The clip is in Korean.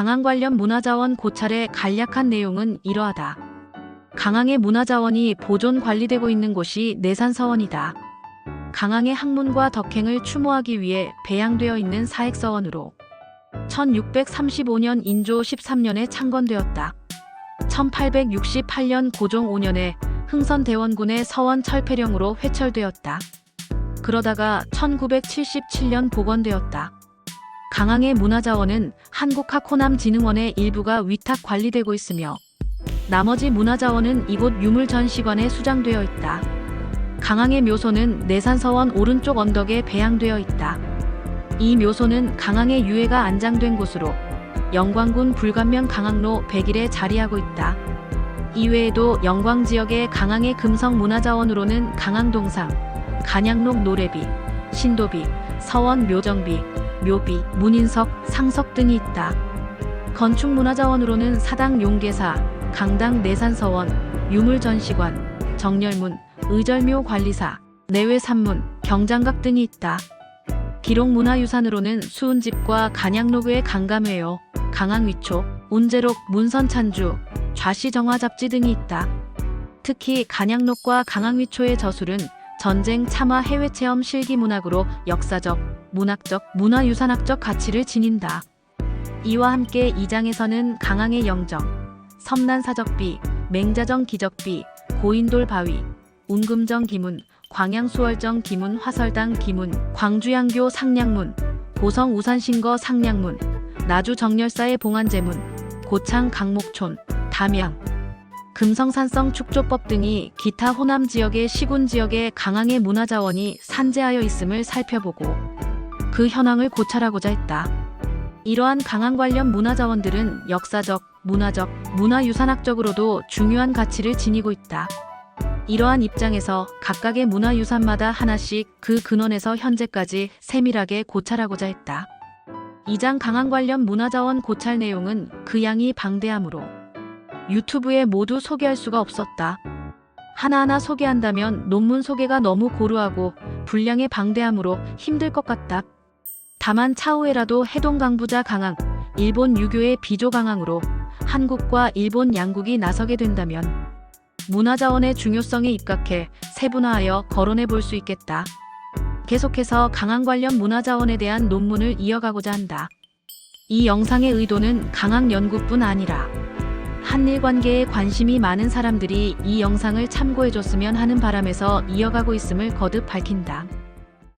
강항 관련 문화자원 고찰의 간략한 내용은 이러하다. 강항의 문화자원이 보존 관리되고 있는 곳이 내산서원이다. 강항의 학문과 덕행을 추모하기 위해 배양되어 있는 사액서원으로 1635년 인조 13년에 창건되었다. 1868년 고종 5년에 흥선대원군의 서원 철폐령으로 회철되었다. 그러다가 1977년 복원되었다. 강항의 문화자원은 한국학호남진흥원의 일부가 위탁 관리되고 있으며 나머지 문화자원은 이곳 유물전시관에 수장되어 있다. 강항의 묘소는 내산서원 오른쪽 언덕에 배양되어 있다. 이 묘소는 강항의 유해가 안장된 곳으로 영광군 불감면 강항로 101에 자리하고 있다. 이외에도 영광 지역의 강항의 금성 문화자원으로는 강항동상, 간양록 노래비, 신도비, 서원 묘정비, 묘비, 문인석, 상석 등이 있다. 건축문화자원으로는 사당 용계사, 강당 내산서원, 유물전시관, 정렬문, 의절묘 관리사, 내외산문, 경장각 등이 있다. 기록문화유산으로는 수은집과 간양로그의 강감회요, 강항위초, 운제록, 문선찬주, 좌시정화 잡지 등이 있다. 특히 간양록과 강항위초의 저술은 전쟁 참화 해외 체험 실기 문학으로 역사적, 문학적, 문화유산학적 가치를 지닌다. 이와 함께 이장에서는 강항의 영정, 섬난사적비, 맹자정 기적비, 고인돌 바위, 운금정 기문, 광양수월정 기문 화설당 기문, 광주양교 상량문, 고성 우산신거 상량문, 나주 정열사의 봉안제문, 고창 강목촌, 담양, 금성산성 축조법 등이 기타 호남 지역의 시군 지역의 강항의 문화자원이 산재하여 있음을 살펴보고 그 현황을 고찰하고자 했다. 이러한 강항 관련 문화자원들은 역사적, 문화적, 문화유산학적으로도 중요한 가치를 지니고 있다. 이러한 입장에서 각각의 문화유산마다 하나씩 그 근원에서 현재까지 세밀하게 고찰하고자 했다. 이장 강항 관련 문화자원 고찰 내용은 그 양이 방대하므로 유튜브에 모두 소개할 수가 없었다. 하나하나 소개한다면 논문 소개가 너무 고루하고 분량의 방대하므로 힘들 것 같다. 다만 차후에라도 해동 강부자 강항, 일본 유교의 비조 강항으로 한국과 일본 양국이 나서게 된다면 문화자원의 중요성에 입각해 세분화하여 거론해 볼 수 있겠다. 계속해서 강항 관련 문화자원에 대한 논문을 이어가고자 한다. 이 영상의 의도는 강항 연구뿐 아니라 한일 관계에 관심이 많은 사람들이 이 영상을 참고해줬으면 하는 바람에서 이어가고 있음을 거듭 밝힌다.